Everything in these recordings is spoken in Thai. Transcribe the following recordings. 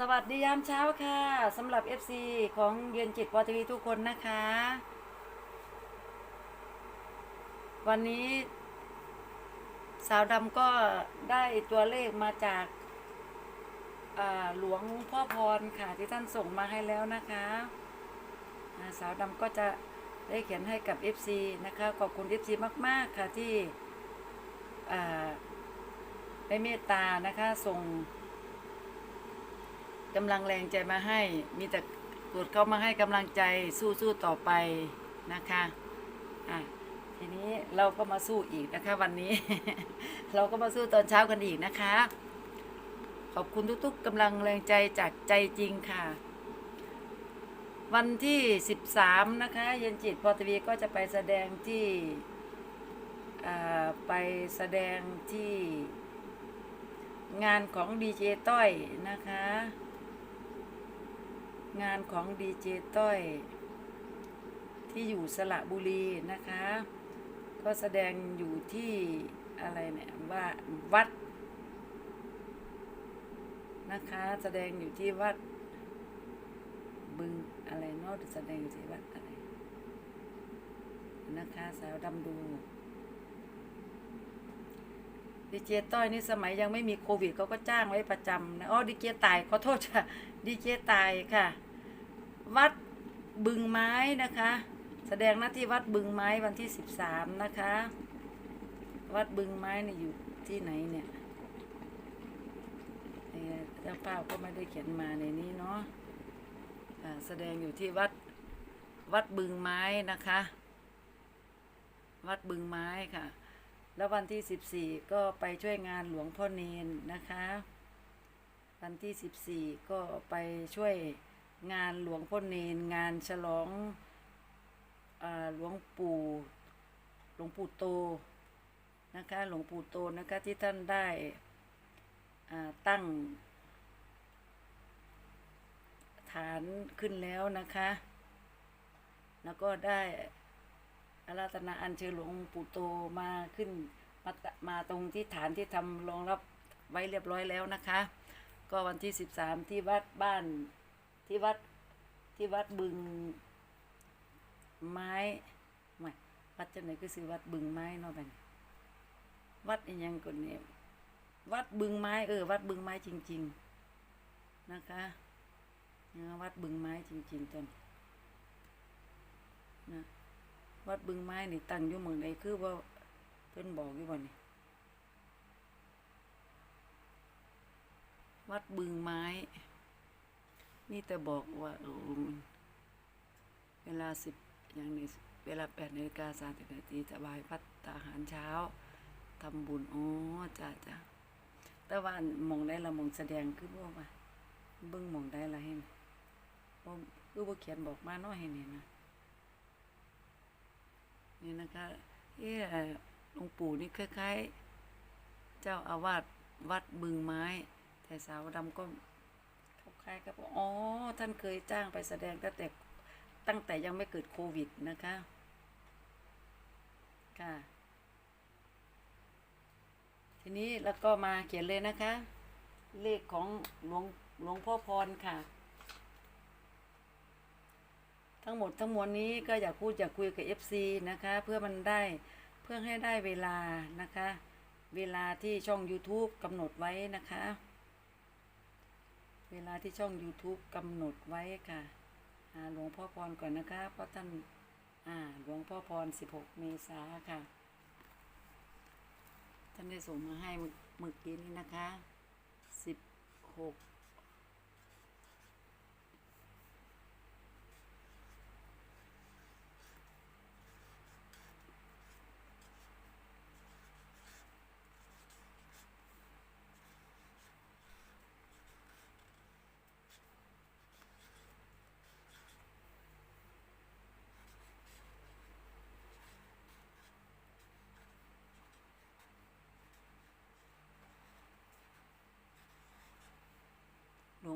สวัสดียามเช้าค่ะสำหรับ FC ของเยือนจิตปอทีวีทุกคนนะคะ วันนี้สาวดำก็ได้ตัวเลขมาจากาหลวงพ่อพรค่ะที่ท่านส่งมาให้แล้วนะคะาสาวดำก็จะได้เขียนให้กับ FC นะคะ ขอบคุณ FC มาก ๆ ค่ะที่ได้เมตตานะคะส่ง กำลังแรงใจมาให้ มีแต่กดเข้ามาให้กำลังใจสู้ๆต่อไปนะคะอะทีนี้เราก็มาสู้อีกนะคะ วันนี้ เราก็มาสู้ตอนเช้ากันอีกนะคะ ขอบคุณทุกๆกำลังแรงใจจากใจจริงค่ะ วันที่ 13 นะคะ เย็นจิตพอทวีก็จะไปแสดงที่อ่าไปแสดงที่งานของดีเจต้อยนะคะ งานของดีเจต้อย ที่อยู่สระบุรีนะคะ ก็แสดงอยู่ที่อะไรเนี่ยว่าวัด นะคะ แสดงอยู่ที่วัด บึงอะไรเนาะแสดงอยู่ที่วัดอะไรนะคะสาวดำดูดีเจต้อยนี่สมัยยังไม่มีโควิดเขาก็จ้างไว้ประจำนะอ๋อดีเจตายขอโทษค่ะดีเจตายค่ะ วัดบึงไม้นะคะ แสดงหน้าที่วัดบึงไม้วันที่สิบสามนะคะ วัดบึงไม้นี่อยู่ที่ไหนเนี่ยเนี่ยเจ้าภาก็ไม่ได้เขียนมาในนี้เนาะแสดงอยู่ที่วัดวัดบึงไม้นะคะ วัดบึงไม้ค่ะ แล้ววันที่สิบสี่ก็ไปช่วยงานหลวงพ่อเนนนะคะ วันที่สิบสี่ก็ไปช่วย งานหลวงพ่อเนน งานฉลองอหลวงปู่หลวงปู่โตนะคะหลวงปู่โตนะคะที่ท่านได้ตั้ง ฐานขึ้นแล้วนะคะ แล้วก็ได้อาราธนาอัญเชิญหลวงปู่โตมาขึ้นมาตะมาตรงที่ฐานที่ทำรองรับไว้เรียบร้อยแล้วนะคะ ก็วันที่สิบสามที่วัดบ้าน ที่วัดที่วัดบึง ไม้ไม่วัดจังไหนก็คือวัดบึงไม้เนาะบัดนี้วัดอีหยังก่อนเนี่ยวัดบึงไม้เออ วัดบึงไม้จริง ๆ นะคะวัดบึงไม้จริงๆตอนนะวัดบึงไม้นี่ตั้งอยู่เมืองใดคือว่าเพิ่นบอกอยู่บ่นี่วัดบึงไม้ นี่แต่บอกว่าเออเวลาสิบอย่างนี้เวลาแปดนาฬิกาสามสิบนาทีถวายพัตตาหารเช้าทำบุญอ๋อจ้าจ้าแต่ว่ามองได้ละมองแสดงคือบ่ว่าเบิ่งมองได้ละเห็นบ่คือบ่เขียนบอกมาเนาะเห็นนี่นะนี่นะคะเอ๊ะหลวงปู่นี่คล้ายๆ เจ้าอาวาสวัดบึงไม้ แต่สาวดำก็ เข้าค่ายกับอ๋อ ท่านเคยจ้างไปแสดงตั้งแต่ตั้งแต่ยังไม่เกิดโควิดนะคะ ค่ะ ทีนี้แล้วก็มาเขียนเลยนะคะ เลขของหลวงหลวงพ่อพรค่ะ ทั้งหมดทั้งมวลนี้ก็อยากพูดอยากคุยกับ FC นะคะ เพื่อมันได้เพื่อให้ได้เวลานะคะ เวลาที่ช่อง YouTube กำหนดไว้นะคะ เวลาที่ช่อง YouTube กำหนดไว้ค่ะอาหลวงพ่อพรก่อนนะคะ เพราะท่านอาหลวงพ่อพร 16 เมษาค่ะ ท่านได้ส่งมาให้เมื่อเมื่อกี้นี้นะคะ 16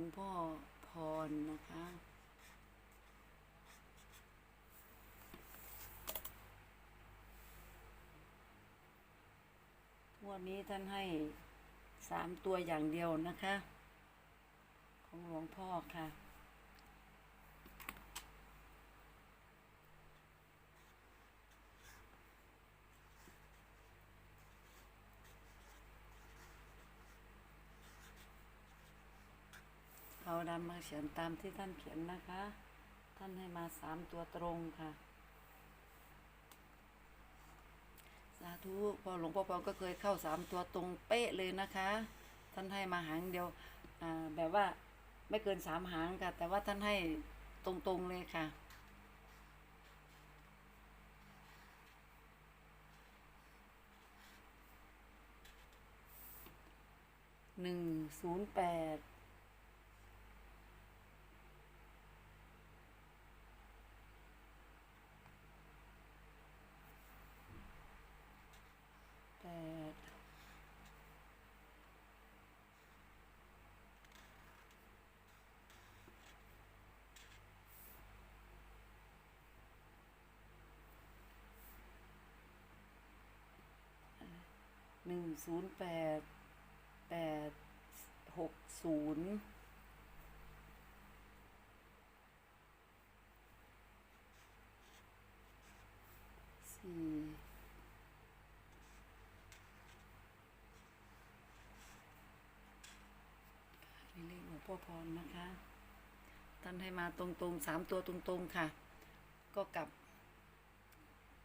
งพ่อพรนะคะงวดนี้ท่านให้สามตัวอย่างเดียวนะคะ ของหลวงพ่อค่ะาดำมาเขียนตามที่ท่านเขียนนะคะ ท่านให้มาสามตัวตรงค่ะ สาธุพอหลวงพ่อปอก็เคยเข้าสามตัวตรงเป๊ะเลยนะคะ ท่านให้มาหางเดียวอ่าแบบว่าไม่เกินสามหางค่ะ แต่ว่าท่านให้ตรงๆเลยค่ะหนึ่งศูนย์แปด แปด หนึ่งศูนย์แปดแปดหกศูนย์สี่นี่เลขหลวงพ่อพรนะคะ ท่านให้มาตรงๆสามตัวตรงๆค่ะ ก็กลับ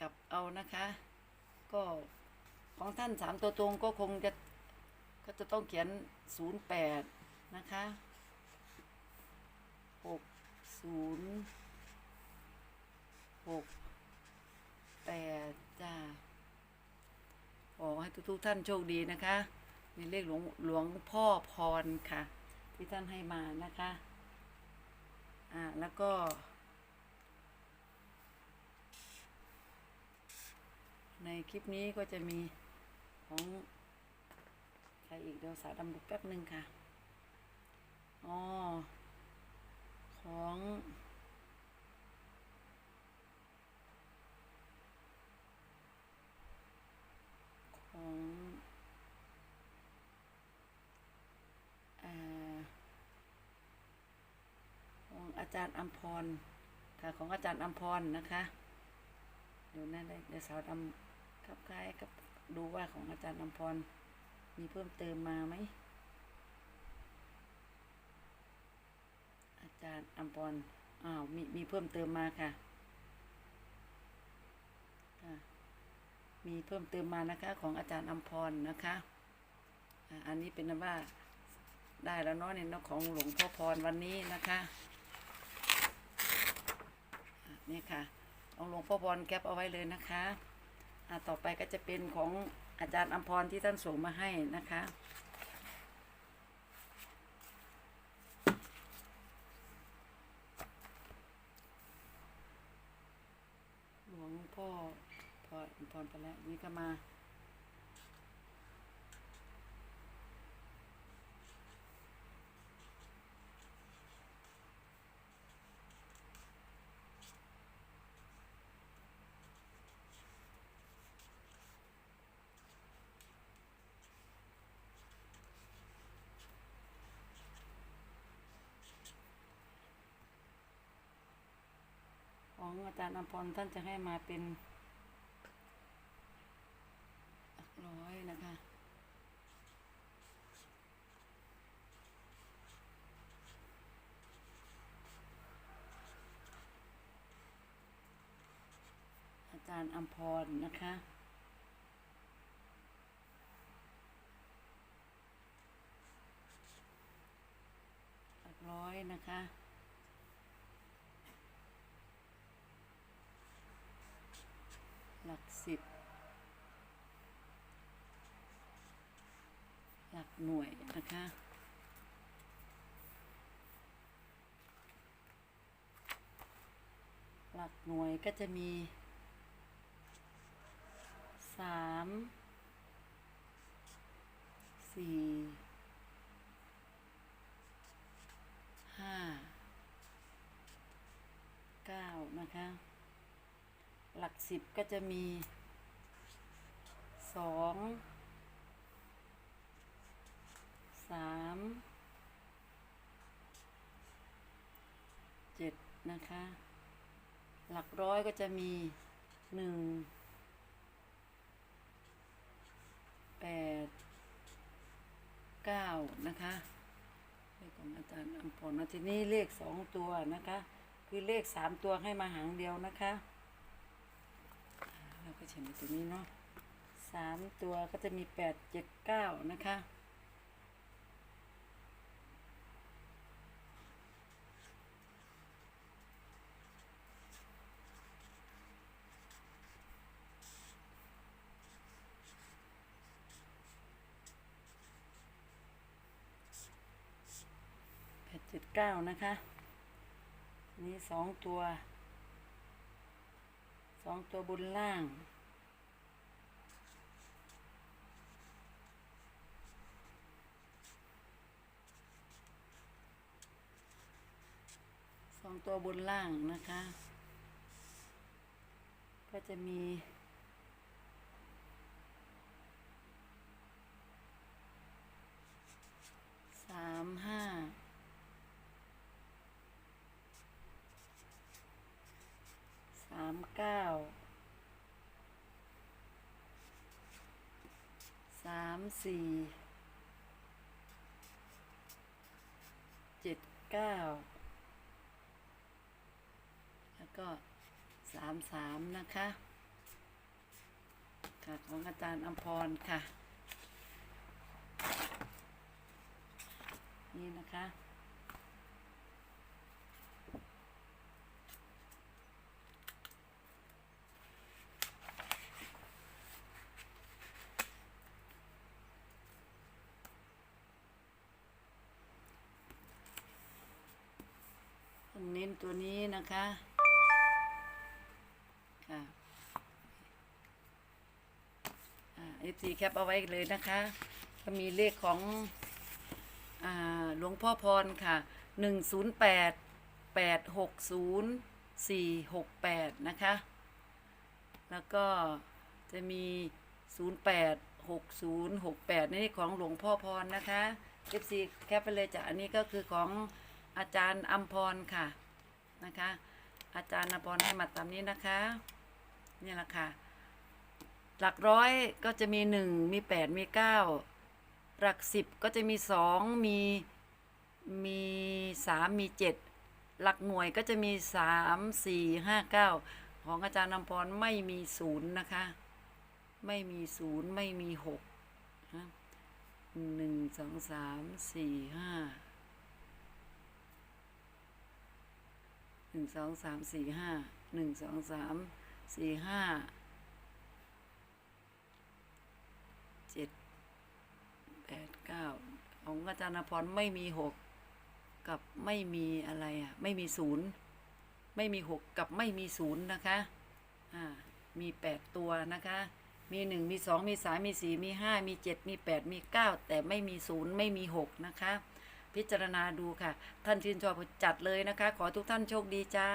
กลับเอานะคะ ก็ ของท่านสามตัวตรงก็คงจะก็จะต้องเขียนศูนย์แปดนะคะหกศูนย์หกแปดจ้าขอให้ทุกๆท่านโชคดีนะคะในเลขหลวงหลวงพ่อพรค่ะ ที่ท่านให้มานะคะอ่าแล้วก็ในคลิปนี้ก็จะมี ของใครอีกเดี๋ยวสาดำดูแป๊บหนึ่งค่ะ อ๋อ ของ ของอ่อของอาจารย์อัมพรค่ะของอาจารย์อัมพรนะคะ เดี๋ยวนั่นได้เดี๋ยวสาวดำคับคล้ายกับ ดูว่าของอาจารย์อัมพรมีเพิ่มเติมมาไหม อาจารย์อัมพรอ้าวมีมีเพิ่มเติมมาค่ะค่ะ มีเพิ่มเติมมานะคะ ของอาจารย์อัมพรนะคะอันนี้เป็นว่าได้แล้วเนาะเนี่ยเนาะของหลวงพ่อพรวันนี้นะคะนี่ค่ะ เอาหลวงพ่อพรแคปเอาไว้เลยนะคะ ต่อไปก็จะเป็นของอาจารย์อัมพรที่ท่านส่งมาให้นะคะ หลวงพ่อพรพรไปแล้วนี่ก็มา ของอาจารย์อภรท่านจะให้มาเป็นร้อยนะคะอาจารย์อัมพรนะคะ ร้อยนะคะ หลัก สิบหลักหน่วยนะคะหลักหน่วยก็จะมีสามสี่ห้าเก้านะคะ หลักสิบก็จะมีสองสามเจ็ดนะคะ หลักร้อยก็จะมีหนึ่งแปดเก้านะคะเลขของอาจารย์อำพรนะทีนี้เลขสองตัวนะคะ คือเลขสามตัวให้มาหางเดียวนะคะ เราก็เขียนไว้ตรงนี้เนาะสามตัวก็จะมีแปดเจ็ดเก้านะคะแปดเจ็ดเก้านะคะ นี่สองตัว สองตัวบนล่าง สองตัวบนล่างนะคะ ก็จะมี สามห้า สามเก้า สามสี่เจ็ดเก้าแล้วก็สามสามนะคะ ค่ะ ของอาจารย์อมพรค่ะ นี่นะคะ เน้นตัวนี้นะคะค่ะเอฟซีแคปเอาไว้เลยนะคะ ก็มีเลขของอหลวงพ่อพรค่ะหนึ่งศูนย์แปดแปดหกศูนย์สี่หกแปดนะคะ แล้วก็จะมีศูนย์แปดหกศูนย์หกแปดนี่ของหลวงพ่อพรนะคะเอฟซีแคปไปเลยจ้ะอันนี้ก็คือของอาจารย์อัมพรค่ะ นะคะ อาจารย์อัมพรให้มาตามนี้นะคะนี่แหละค่ะ หลักร้อยก็จะมีหนึ่งมีแปดมีเก้าหลักสิบก็จะมีสองมีมีสามมีเจ็ดหลักหน่วยก็จะมีสามสี่ห้าเก้าของอาจารย์นำพรไม่มีศูนย์นะคะ ไม่มีศูนย์ไม่มีหกหนึ่งสองสามสี่ห้า หนึ่งสองสามสี่ห้าหนึ่งสองสามสี่ห้าเจ็ดแปดเก้าของอาจารย์นพรไม่มีหกกับไม่มีอะไรอะ ไม่มีศูนย์ไม่มีหกกับไม่มีศูนย์นะคะอ่ามีแปดตัวนะคะมีหนึ่งมีสองมีสามมีสี่มีห้ามีเจ็ดมีแปดมีเก้าแต่ไม่มีศูนย์ไม่มีหกนะคะ พิจารณาดูค่ะ ท่านชื่นชอบจัดเลยนะคะ ขอทุกท่านโชคดีจ้า